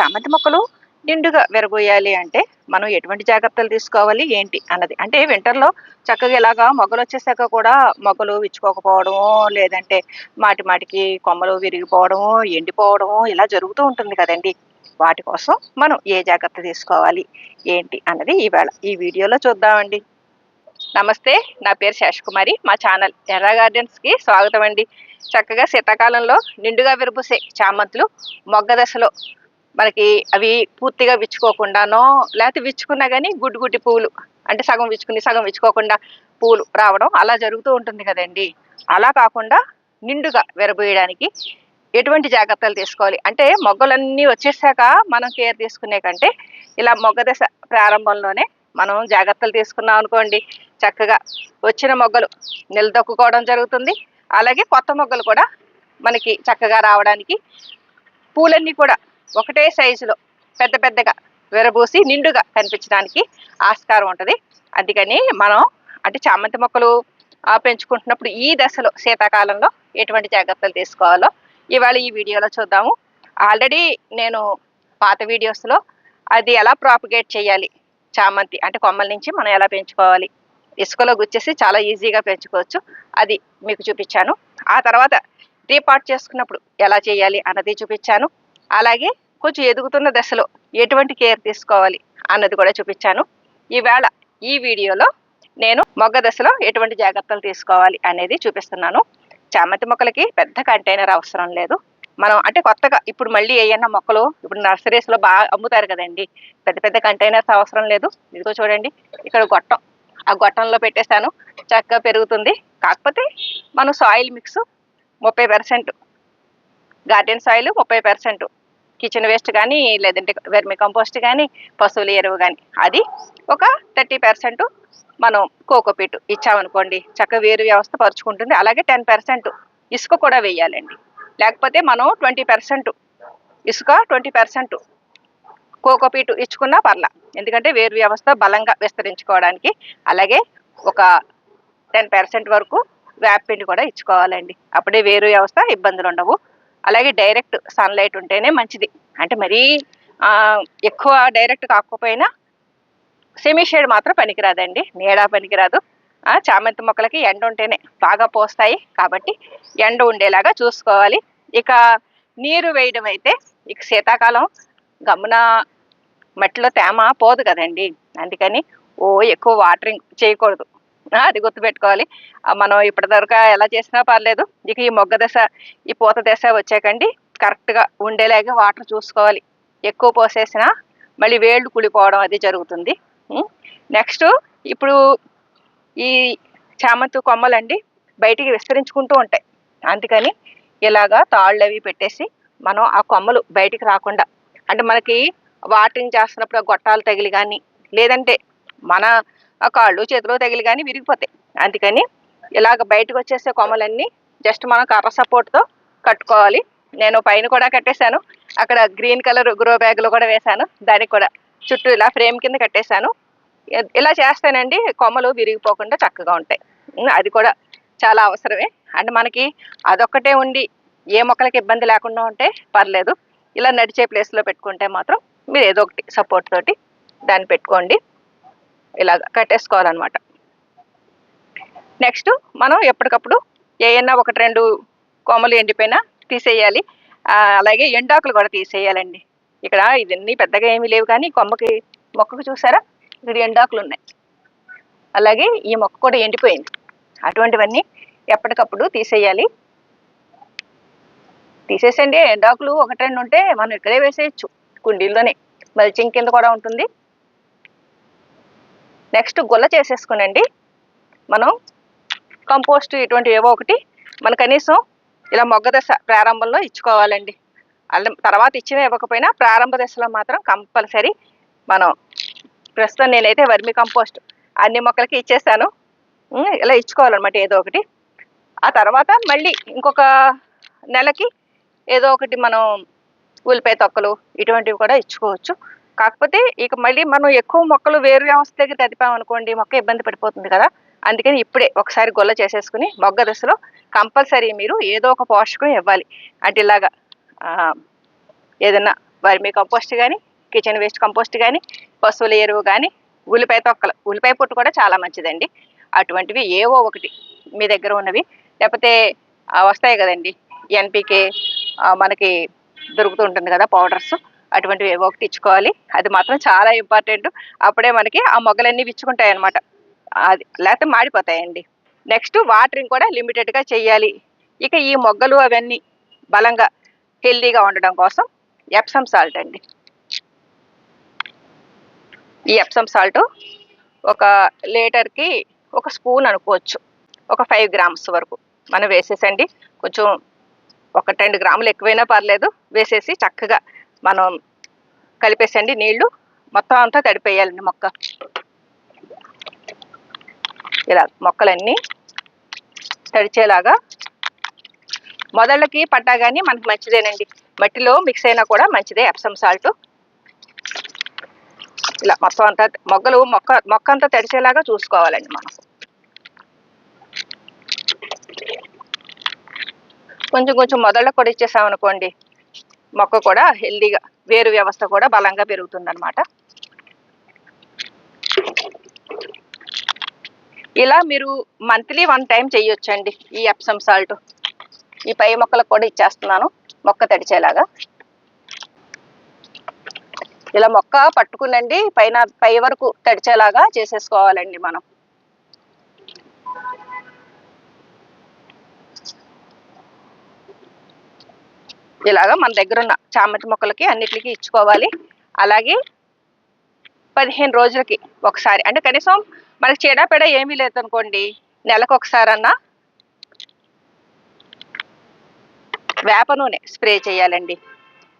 చామంతి మొక్కలు నిండుగా విరగోయాలి అంటే మనం ఎటువంటి జాగ్రత్తలు తీసుకోవాలి ఏంటి అన్నది. అంటే వింటర్లో చక్కగా ఇలాగా మొగ్గలు వచ్చేసాక కూడా మొగ్గలు విచ్చుకోకపోవడము లేదంటే మాటి మాటికి కొమ్మలు విరిగిపోవడము ఎండిపోవడము ఇలా జరుగుతూ ఉంటుంది కదండి. వాటి కోసం మనం ఏ జాగ్రత్త తీసుకోవాలి ఏంటి అన్నది ఈవేళ ఈ వీడియోలో చూద్దామండి. నమస్తే నా పేరు శేషకుమారి. మా ఛానల్ ఎర్ర గార్డెన్స్కి స్వాగతం అండి. చక్కగా శీతాకాలంలో నిండుగా విరబూసే చామంతులు మొగ్గ దశలో మనకి అవి పూర్తిగా విచ్చుకోకుండానో లేకపోతే విచ్చుకున్నా కానీ గుడ్డి గుడ్డి పువ్వులు అంటే సగం విచ్చుకుని సగం విచ్చుకోకుండా పూలు రావడం అలా జరుగుతూ ఉంటుంది కదండి. అలా కాకుండా నిండుగా విరబోయడానికి ఎటువంటి జాగ్రత్తలు తీసుకోవాలి? అంటే మొగ్గలన్నీ వచ్చేసాక మనం కేర్ తీసుకునే కంటే ఇలా మొగ్గ దశ ప్రారంభంలోనే మనం జాగ్రత్తలు తీసుకున్నాం అనుకోండి. చక్కగా వచ్చిన మొగ్గలు నిలదొక్కుకోవడం జరుగుతుంది. అలాగే కొత్త మొగ్గలు కూడా మనకి చక్కగా రావడానికి పూలన్నీ కూడా ఒకటే సైజులో పెద్ద పెద్దగా విరబూసి నిండుగా కనిపించడానికి ఆస్కారం ఉంటుంది. అందుకని మనం అంటే చామంతి మొక్కలు పెంచుకుంటున్నప్పుడు ఈ దశలో శీతాకాలంలో ఎటువంటి జాగ్రత్తలు తీసుకోవాలో ఇవాళ ఈ వీడియోలో చూద్దాము. ఆల్రెడీ నేను పాత వీడియోస్లో అది ఎలా ప్రాపగేట్ చేయాలి? చామంతి అంటే కొమ్మల నుంచి మనం ఎలా పెంచుకోవాలి? ఇసుకలో గుచ్చేసి చాలా ఈజీగా పెంచుకోవచ్చు. అది మీకు చూపించాను. ఆ తర్వాత రీపార్ట్ చేసుకున్నప్పుడు ఎలా చేయాలి అన్నది చూపించాను. అలాగే కొంచెం ఎదుగుతున్న దశలో ఎటువంటి కేర్ తీసుకోవాలి అన్నది కూడా చూపించాను. ఈవేళ ఈ వీడియోలో నేను మొగ్గ దశలో ఎటువంటి జాగ్రత్తలు తీసుకోవాలి అనేది చూపిస్తున్నాను. చామంతి మొక్కలకి పెద్ద కంటైనర్ అవసరం లేదు. మనం అంటే కొత్తగా ఇప్పుడు మళ్ళీ ఏయన్నా మొక్కలు ఇప్పుడు నర్సరీస్లో బాగా అమ్ముతారు కదండి. పెద్ద పెద్ద కంటైనర్స్ అవసరం లేదు. ఇదిగో చూడండి ఇక్కడ గొట్టం. ఆ గొట్టంలో పెట్టేశాను చక్కగా పెరుగుతుంది. కాకపోతే మనం సాయిల్ మిక్స్ ముప్పై పర్సెంట్ గార్డెన్ సాయిల్ ముప్పై పర్సెంట్ కిచెన్ వేస్ట్ కానీ లేదంటే వెర్మి కంపోస్ట్ కానీ పశువుల ఎరువు కానీ అది ఒక థర్టీ పర్సెంట్ మనం కోకోపీట్ ఇచ్చామనుకోండి చక్కగా వేరు వ్యవస్థ పరుచుకుంటుంది. అలాగే టెన్ పర్సెంట్ ఇసుక కూడా వేయాలండి. లేకపోతే మనం ట్వంటీ పర్సెంట్ ఇసుక ట్వంటీ పర్సెంట్ కోకోపీటు ఇచ్చుకున్నా పర్లా. ఎందుకంటే వేరు వ్యవస్థ బలంగా విస్తరించుకోవడానికి. అలాగే ఒక టెన్ పర్సెంట్ వరకు వేపిండి కూడా ఇచ్చుకోవాలండి. అప్పుడే వేరు వ్యవస్థ ఇబ్బందులు ఉండవు అలాగే డైరెక్ట్ సన్లైట్ ఉంటేనే మంచిది. అంటే మరీ ఎక్కువ డైరెక్ట్ కాకపోయినా సెమీ షేడ్ మాత్రం పనికిరాదండి. నీడా పనికిరాదు. చామంతి మొక్కలకి ఎండ ఉంటేనే బాగా పోస్తాయి. కాబట్టి ఎండ ఉండేలాగా చూసుకోవాలి. ఇక నీరు వేయడం అయితే ఇక శీతాకాలం గమన మట్టిలో తేమ పోదు కదండి. అందుకని ఓ ఎక్కువ వాటరింగ్ చేయకూడదు. అది గుర్తుపెట్టుకోవాలి. మనం ఇప్పటిదాకా ఎలా చేసినా పర్లేదు. ఇక ఈ మొగ్గ దశ ఈ పూత దశ వచ్చాకండి. కరెక్ట్గా ఉండేలాగా వాటర్ చూసుకోవాలి. ఎక్కువ పోసేసినా మళ్ళీ వేళ్ళు కుళ్ళిపోవడం అది జరుగుతుంది. నెక్స్ట్ ఇప్పుడు ఈ చామంతి కొమ్మలండి బయటికి విస్తరించుకుంటూ ఉంటాయి. అందుకని ఇలాగా తాళ్ళు అవి పెట్టేసి మనం ఆ కొమ్మలు బయటికి రాకుండా అంటే మనకి వాటరింగ్ చేస్తున్నప్పుడు గొట్టాలు తగిలి కానీ లేదంటే మన ఆ కాళ్ళు చేతులు తగిలి కానీ విరిగిపోతాయి. అందుకని ఇలాగ బయటకు వచ్చేసే కొమ్మలన్నీ జస్ట్ మనం కర్ర సపోర్ట్తో కట్టుకోవాలి. నేను పైన కూడా కట్టేశాను. అక్కడ గ్రీన్ కలర్ గ్రో బ్యాగ్లు కూడా వేశాను. దానికి కూడా చుట్టూ ఇలా ఫ్రేమ్ కింద కట్టేశాను. ఇలా చేస్తానండి కొమ్మలు విరిగిపోకుండా చక్కగా ఉంటాయి. అది కూడా చాలా అవసరమే. అంటే మనకి అదొక్కటే ఉండి ఏ మొక్కలకి ఇబ్బంది లేకుండా ఉంటే పర్లేదు. ఇలా నడిచే ప్లేస్లో పెట్టుకుంటే మాత్రం మీరు ఏదో ఒకటి సపోర్ట్ తోటి దాన్ని పెట్టుకోండి. ఇలా కట్టేసుకోవాలన్నమాట. నెక్స్ట్ మనం ఎప్పటికప్పుడు ఏమైనా ఒకటి రెండు కొమ్మలు ఎండిపోయినా తీసేయాలి. అలాగే ఎండాకులు కూడా తీసేయాలండి. ఇక్కడ ఇవన్నీ పెద్దగా ఏమీ లేవు కానీ కొమ్మకి మొక్కకు చూసారా? ఇక్కడ ఎండాకులు ఉన్నాయి. అలాగే ఈ మొక్క కూడా ఎండిపోయింది. అటువంటివన్నీ ఎప్పటికప్పుడు తీసేయాలి. తీసేసండి ఎండాకులు ఒకటి రెండు ఉంటే మనం ఇక్కడే వేసేయచ్చు కుండీల్లోనే. మల్చింగ్ కింద కూడా ఉంటుంది. నెక్స్ట్ గుల్ల చేసేసుకునండి. మనం కంపోస్ట్ ఇటువంటి ఏవో ఒకటి మన కనీసం ఇలా మొగ్గ దశ ప్రారంభంలో ఇచ్చుకోవాలండి. అల్లం తర్వాత ఇచ్చినా ఇవ్వకపోయినా ప్రారంభ దశలో మాత్రం కంపల్సరీ మనం ప్రస్తుతం నేనైతే వర్మి కంపోస్ట్ అన్ని మొక్కలకి ఇచ్చేసాను. ఇలా ఇచ్చుకోవాలన్నమాట ఏదో ఒకటి. ఆ తర్వాత మళ్ళీ ఇంకొక నెలకి ఏదో ఒకటి మనం ఉల్లిపాయ తొక్కలు ఇటువంటివి కూడా ఇచ్చుకోవచ్చు. కాకపోతే ఇక మళ్ళీ మనం ఎక్కువ మొక్కలు వేరు వ్యవస్థ దగ్గర కదిపామనుకోండి మొక్క ఇబ్బంది పడిపోతుంది కదా. అందుకని ఇప్పుడే ఒకసారి గొల్ల చేసేసుకుని మొగ్గ దశలో కంపల్సరీ మీరు ఏదో ఒక పోషకం ఇవ్వాలి. అంటే ఇలాగా ఏదన్నా ఏదైనా వర్మీ కంపోస్ట్ కానీ కిచెన్ వేస్ట్ కంపోస్ట్ కానీ పశువుల ఎరువు కానీ ఉల్లిపాయ తొక్కలు. ఉల్లిపాయ పొట్టు కూడా చాలా మంచిదండి. అటువంటివి ఏవో ఒకటి మీ దగ్గర ఉన్నవి. లేకపోతే వస్తాయి కదండి. ఎన్పికే మనకి దొరుకుతూ ఉంటుంది కదా పౌడర్స్. అటువంటివి ఏవో ఒకటి ఇచ్చుకోవాలి అది మాత్రం చాలా ఇంపార్టెంట్ అప్పుడే మనకి ఆ మొగ్గలన్నీ విచ్చుకుంటాయి అనమాట అది లేకపోతే మాడిపోతాయండి. నెక్స్ట్ వాటరింగ్ కూడా లిమిటెడ్గా చేయాలి. ఇక ఈ మొగ్గలు అవన్నీ బలంగా హెల్దీగా ఉండడం కోసం ఎప్సమ్ సాల్ట్ అండి. ఈ ఎప్సమ్ సాల్ట్ ఒక లీటర్కి ఒక స్పూన్ అనుకోవచ్చు. ఒక ఫైవ్ గ్రామ్స్ వరకు. మనం వేసేసండి. కొంచెం ఒక రెండు గ్రాములు ఎక్కువైనా పర్లేదు. వేసేసి చక్కగా మనం కలిపేసండి నీళ్ళు. మొత్తం అంతా తడిపేయాలండి మొక్క. ఇలా మొక్కలన్నీ తడిచేలాగా. మొదళ్ళకి పడ్డా కానీ మనకి మంచిదేనండి. మట్టిలో మిక్స్ అయినా కూడా మంచిదే ఎప్సమ్ సాల్ట్. ఇలా మొత్తం అంతా మొగ్గలు మొక్క మొక్క అంతా తడిచేలాగా చూసుకోవాలండి మనం. కొంచెం కొంచెం మొదళ్ళకు కూడా ఇచ్చేసామనుకోండి. మొక్క కూడా హెల్దీగా వేరు వ్యవస్థ కూడా బలంగా పెరుగుతుందన్నమాట. ఇలా మీరు మంత్లీ వన్ టైం చేయొచ్చండి ఈ ఎప్సమ్ సాల్ట్. ఈ పై మొక్కలకు కూడా ఇచ్చేస్తున్నాను మొక్క తడిచేలాగా. ఇలా మొక్క పట్టుకునండి పైన పై వరకు తడిచేలాగా చేసేసుకోవాలండి మనం. ఇలాగా మన దగ్గర ఉన్న చామంతి మొక్కలకి అన్నిటికీ ఇచ్చుకోవాలి. అలాగే పదిహేను రోజులకి ఒకసారి అంటే కనీసం మనకి చీడపేడ ఏమీ లేదనుకోండి నెలకు ఒకసారి అన్నా వేప నూనె స్ప్రే చేయాలండి.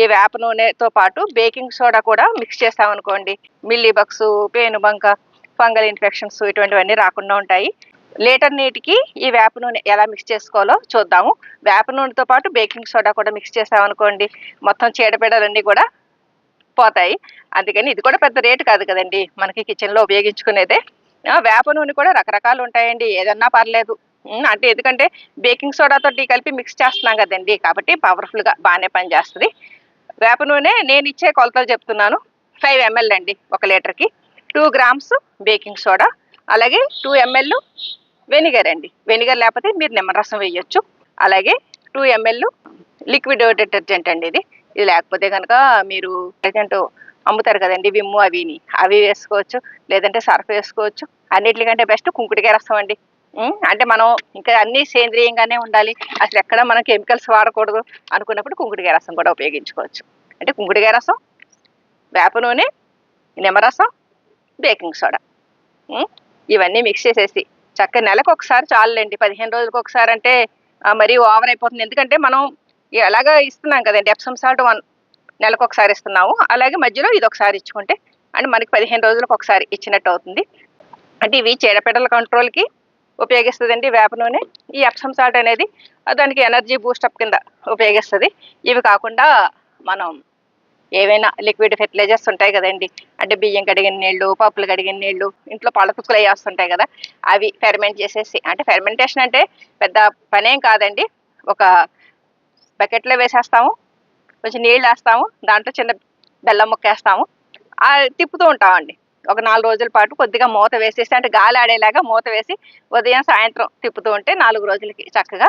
ఈ వేప నూనెతో పాటు బేకింగ్ సోడా కూడా మిక్స్ చేస్తామనుకోండి. మిల్లీ బగ్స్ పేనుబంక ఫంగల్ ఇన్ఫెక్షన్స్ ఇటువంటివన్నీ రాకుండా ఉంటాయి. లీటర్ నీటికి ఈ వేప నూనె ఎలా మిక్స్ చేసుకోవాలో చూద్దాము. వేప నూనెతో పాటు బేకింగ్ సోడా కూడా మిక్స్ చేసామనుకోండి మొత్తం చీడపీడలన్నీ కూడా పోతాయి. అందుకని ఇది కూడా పెద్ద రేటు కాదు కదండి మనకి కిచెన్లో ఉపయోగించుకునేదే. వేప నూనె కూడా రకరకాలు ఉంటాయండి ఏదన్నా పర్లేదు. అంటే ఎందుకంటే బేకింగ్ సోడాతో కలిపి మిక్స్ చేస్తున్నాం కదండి కాబట్టి పవర్ఫుల్గా బాగానే పనిచేస్తుంది. వేప నూనె నేను ఇచ్చే కొలతలు చెప్తున్నాను. ఫైవ్ ఎంఎల్ అండి ఒక లీటర్కి. టూ గ్రామ్స్ బేకింగ్ సోడా అలాగే టూ ఎంఎల్ వెనిగర్ అండి. వెనిగర్ లేకపోతే మీరు నిమ్మరసం వేయొచ్చు. అలాగే టూ ఎంఎల్ లిక్విడ్ డిటర్జెంట్ అండి ఇది. ఇది లేకపోతే కనుక మీరు డిటర్జెంట్ అమ్ముతారు కదండి విమ్ము అవిని. అవి వేసుకోవచ్చు లేదంటే సర్ఫ్ వేసుకోవచ్చు. అన్నిటికంటే బెస్ట్ కుంకుడికాయ రసం అండి. అంటే మనం ఇంకా అన్ని సేంద్రియంగానే ఉండాలి. అసలు ఎక్కడ మనం కెమికల్స్ వాడకూడదు అనుకున్నప్పుడు కుంకుడికాయ రసం కూడా ఉపయోగించుకోవచ్చు. అంటే కుంకుడికాయ రసం వేప నూనె నిమ్మరసం బేకింగ్ సోడా. ఇవన్నీ మిక్స్ చేసేసి చక్క నెలకు ఒకసారి చాలండి పదిహేను రోజులకు ఒకసారి అంటే మరీ ఓవర్ అయిపోతుంది. ఎందుకంటే మనం ఎలాగ ఇస్తున్నాం కదండి. ఎప్సమ్ సాల్ట్ వన్ నెలకు ఒకసారి ఇస్తున్నాము. అలాగే మధ్యలో ఇది ఒకసారి ఇచ్చుకుంటే అండ్ మనకి పదిహేను రోజులకు ఒకసారి ఇచ్చినట్టు అవుతుంది. అంటే ఇవి చీడపీడల కంట్రోల్కి ఉపయోగిస్తుందండి వేప నూనె. ఈ ఎప్సమ్ సాల్ట్ అనేది దానికి ఎనర్జీ బూస్టప్ కింద ఉపయోగిస్తుంది. ఇవి కాకుండా మనం ఏవైనా లిక్విడ్ ఫెర్టిలైజర్స్ ఉంటాయి కదండి. అంటే బియ్యం కడిగిన నీళ్ళు పప్పులు కడిగిన నీళ్ళు ఇంట్లో పళ్ళ కుక్కలు అవి వస్తుంటాయి కదా. అవి ఫెర్మెంట్ చేసేసి అంటే ఫెర్మెంటేషన్ అంటే పెద్ద పనేం కాదండి. ఒక బకెట్లో వేసేస్తాము కొంచెం నీళ్ళు వేస్తాము దాంట్లో చిన్న బెల్లం ముక్క వేస్తాము. తిప్పుతూ ఉంటామండి. ఒక నాలుగు రోజుల పాటు కొద్దిగా మూత వేసేసి అంటే గాలి ఆడేలాగా మూత వేసి ఉదయం సాయంత్రం తిప్పుతూ ఉంటే నాలుగు రోజులకి చక్కగా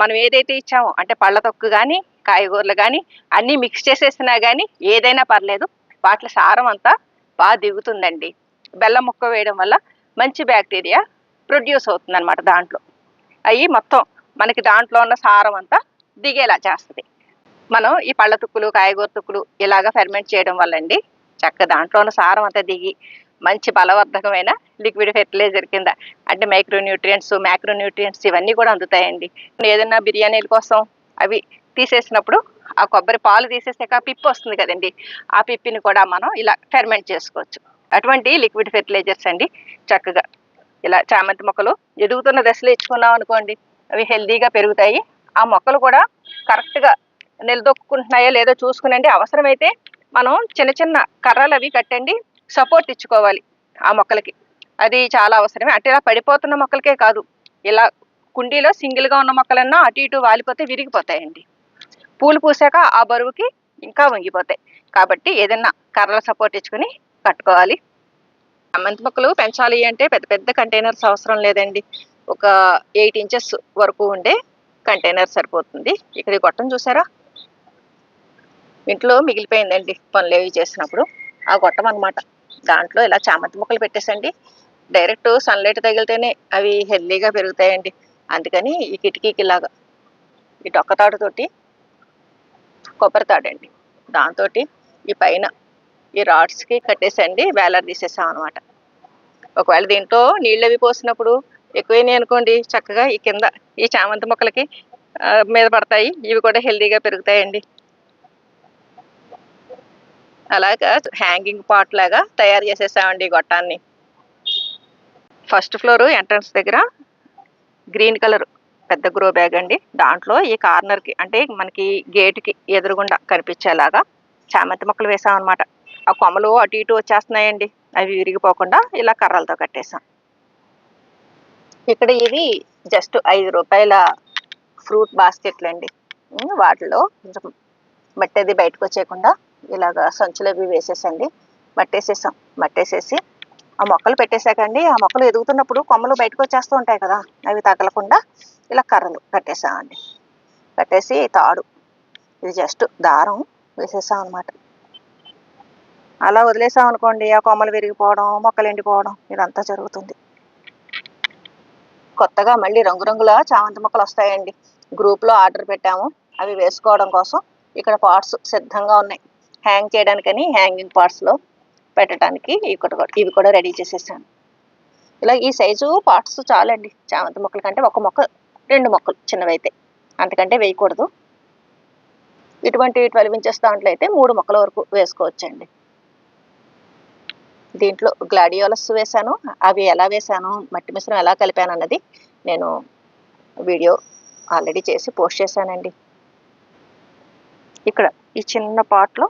మనం ఏదైతే ఇచ్చామో అంటే పళ్ళ తొక్కు కానీ కాయగూరలు కానీ అన్నీ మిక్స్ చేసేసినా కానీ ఏదైనా పర్లేదు. వాటి సారం అంతా బాగా దిగుతుందండి. బెల్లం ముక్క వేయడం వల్ల మంచి బ్యాక్టీరియా ప్రొడ్యూస్ అవుతుంది అనమాట దాంట్లో. అవి మొత్తం మనకి దాంట్లో ఉన్న సారం అంతా దిగేలా చేస్తుంది. మనం ఈ పళ్ళ తుక్కులు కాయగూర తుక్కులు ఇలాగ ఫెర్మెంట్ చేయడం వల్ల అండి చక్క దాంట్లో ఉన్న సారం అంతా దిగి మంచి బలవర్ధకమైన లిక్విడ్ ఫెర్టిలైజర్ కింద అంటే మైక్రో న్యూట్రియంట్స్ మ్యాక్రో న్యూట్రియంట్స్ ఇవన్నీ కూడా అందుతాయండి. ఏదైనా బిర్యానీల కోసం అవి తీసేసినప్పుడు ఆ కొబ్బరి పాలు తీసేసాక పిప్పి వస్తుంది కదండి. ఆ పిప్పిని కూడా మనం ఇలా ఫెర్మెంట్ చేసుకోవచ్చు. అటువంటి లిక్విడ్ ఫెర్టిలైజర్స్ అండి చక్కగా. ఇలా చామంతి మొక్కలు ఎదుగుతున్న దశలో ఇచ్చుకున్నాం అనుకోండి అవి హెల్దీగా పెరుగుతాయి. ఆ మొక్కలు కూడా కరెక్ట్గా నిలదొక్కుంటున్నాయో లేదో చూసుకునండి. అవసరమైతే మనం చిన్న చిన్న కర్రలు అవి కట్టండి సపోర్ట్ ఇచ్చుకోవాలి ఆ మొక్కలకి. అది చాలా అవసరమే. అంటే ఇలా పడిపోతున్న మొక్కలకే కాదు. ఇలా కుండీలో సింగిల్గా ఉన్న మొక్కలన్నా అటు ఇటు వాలిపోతే విరిగిపోతాయండి. పూలు పూసాక ఆ బరువుకి ఇంకా వంగిపోతాయి. కాబట్టి ఏదైనా కర్రల సపోర్ట్ ఇచ్చుకుని కట్టుకోవాలి. అమ్మంతి మొక్కలు పెంచాలి అంటే పెద్ద పెద్ద కంటైనర్స్ అవసరం లేదండి. ఒక ఎయిట్ ఇంచెస్ వరకు ఉండే కంటైనర్ సరిపోతుంది. ఇక్కడ ఈ గొట్టం చూసారా? ఇంట్లో మిగిలిపోయిందండి పనులు ఏవి చేసినప్పుడు. ఆ గొట్టం అన్నమాట. దాంట్లో ఇలా చామంతి మొక్కలు పెట్టేసండి. డైరెక్ట్ సన్లైట్ తగిలితేనే అవి హెల్దీగా పెరుగుతాయండి. అందుకని ఈ కిటికీకి ఇలాగా ఈ డొక్కతాడుతోటి కొబ్బరి తాడండి. దాంతో ఈ పైన ఈ రాడ్స్కి కట్టేసండి వేలర్ తీసేసాం అనమాట ఒకవేళ దీంట్లో నీళ్ళు అవి పోసినప్పుడు ఎక్కువైనాయి అనుకోండి చక్కగా ఈ కింద ఈ చామంతి మొక్కలకి మీద పడతాయి. ఇవి కూడా హెల్దీగా పెరుగుతాయండి. అలాగా హ్యాంగింగ్ పాట్ లాగా తయారు చేసేసామండి ఈ గొట్టాన్ని. ఫస్ట్ ఫ్లోర్ ఎంట్రన్స్ దగ్గర గ్రీన్ కలర్ పెద్ద గ్రో బ్యాగ్ అండి. దాంట్లో ఈ కార్నర్కి అంటే మనకి గేట్కి ఎదురుగుండా కనిపించేలాగా చామంతి మొక్కలు వేసాం అనమాట ఆ కొమ్మలు అటు ఇటు వచ్చేస్తున్నాయండి. అవి విరిగిపోకుండా ఇలా కర్రలతో కట్టేసాం. ఇక్కడ ఇవి జస్ట్ ఐదు రూపాయల ఫ్రూట్ బాస్కెట్లు అండి వాటిలో కొంచెం మట్టి అది బయటకు వచ్చేయకుండా ఇలాగ సంచులు అవి వేసేసండి. మట్టేసేసాం. మట్టేసేసి ఆ మొక్కలు పెట్టేశాకండి. ఆ మొక్కలు ఎదుగుతున్నప్పుడు కొమ్మలు బయటకు వచ్చేస్తూ ఉంటాయి కదా అవి తగలకుండా ఇలా కర్రలు కట్టేసామండి కట్టేసి తాడు ఇది జస్ట్ దారం వేసేసాం అనమాట అలా వదిలేసాం అనుకోండి ఆ కొమ్మలు విరిగిపోవడం మొక్కలు ఎండిపోవడం ఇదంతా జరుగుతుంది. కొత్తగా మళ్ళీ రంగురంగుల చామంతి మొక్కలు వస్తాయండి. గ్రూప్లో ఆర్డర్ పెట్టాము. అవి వేసుకోవడం కోసం ఇక్కడ పార్ట్స్ సిద్ధంగా ఉన్నాయి. హ్యాంగ్ చేయడానికని హ్యాంగింగ్ పార్ట్స్లో పెట్టడానికి ఇక్కడ కూడా- ఇవి కూడా రెడీ చేసేసాను. ఇలా ఈ సైజు పార్ట్స్ చాలండి. చామంతి మొక్కల కంటే ఒక మొక్క రెండు మొక్కలు చిన్నవైతే. అంతకంటే వేయకూడదు. ఇటువంటి ట్వెల్వ్ ఇంచెస్ దాంట్లో అయితే మూడు మొక్కల వరకు వేసుకోవచ్చండి. దీంట్లో గ్లాడియోలస్ వేశాను. అవి ఎలా వేశాను మట్టి మిశ్రమం ఎలా కలిపాను అన్నది నేను వీడియో ఆల్రెడీ చేసి పోస్ట్ చేశానండి. ఇక్కడ ఈ చిన్న పాట్లో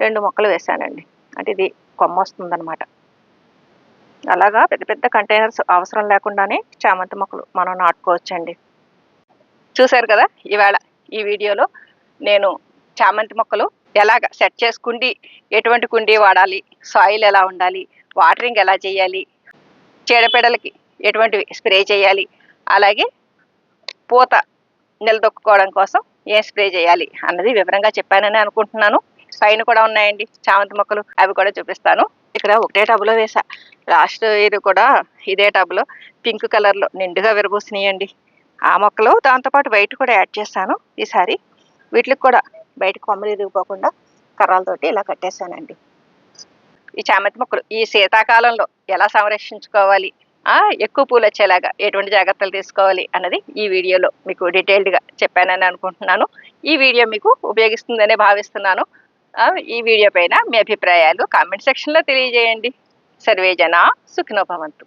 రెండు మొక్కలు వేశానండి. అంటే ఇది కొమ్మ వస్తుందన్నమాట. అలాగా పెద్ద పెద్ద కంటైనర్స్ అవసరం లేకుండానే చామంతి మొక్కలు మనం నాటుకోవచ్చండి. చూశారు కదా? ఈవేళ ఈ వీడియోలో నేను చామంతి మొక్కలు ఎలాగ సెట్ చేసుకుండి ఎటువంటి కుండీ వాడాలి సాయిల్ ఎలా ఉండాలి వాటరింగ్ ఎలా చేయాలి చీడపీడలకి ఎటువంటివి స్ప్రే చేయాలి అలాగే పూత నిలదొక్కుకోవడం కోసం ఏం స్ప్రే చేయాలి అన్నది వివరంగా చెప్పానని అనుకుంటున్నాను. పైన కూడా ఉన్నాయండి చామంతి మొక్కలు అవి కూడా చూపిస్తాను. ఇక్కడ ఒకటే టబ్లో వేసా. లాస్ట్ ఇది కూడా ఇదే టబ్లో. పింక్ కలర్లో నిండుగా విరబూసినాయండి. ఆ మొక్కలు దాంతోపాటు వైట్ కూడా యాడ్ చేస్తాను ఈసారి. వీటికి కూడా బయట కొమ్మలు ఇరిగిపోకుండా కర్రలతోటి ఇలా కట్టేశానండి. ఈ చామంతి మొక్కలు ఈ శీతాకాలంలో ఎలా సంరక్షించుకోవాలి? ఎక్కువ పూలు వచ్చేలాగా ఎటువంటి జాగ్రత్తలు తీసుకోవాలి అన్నది ఈ వీడియోలో మీకు డీటెయిల్డ్గా చెప్పానని అనుకుంటున్నాను. ఈ వీడియో మీకు ఉపయోగిస్తుందని భావిస్తున్నాను. ఈ వీడియో పైన మీ అభిప్రాయాలు కామెంట్ సెక్షన్లో తెలియజేయండి. సర్వే జన సుఖినోభవంతు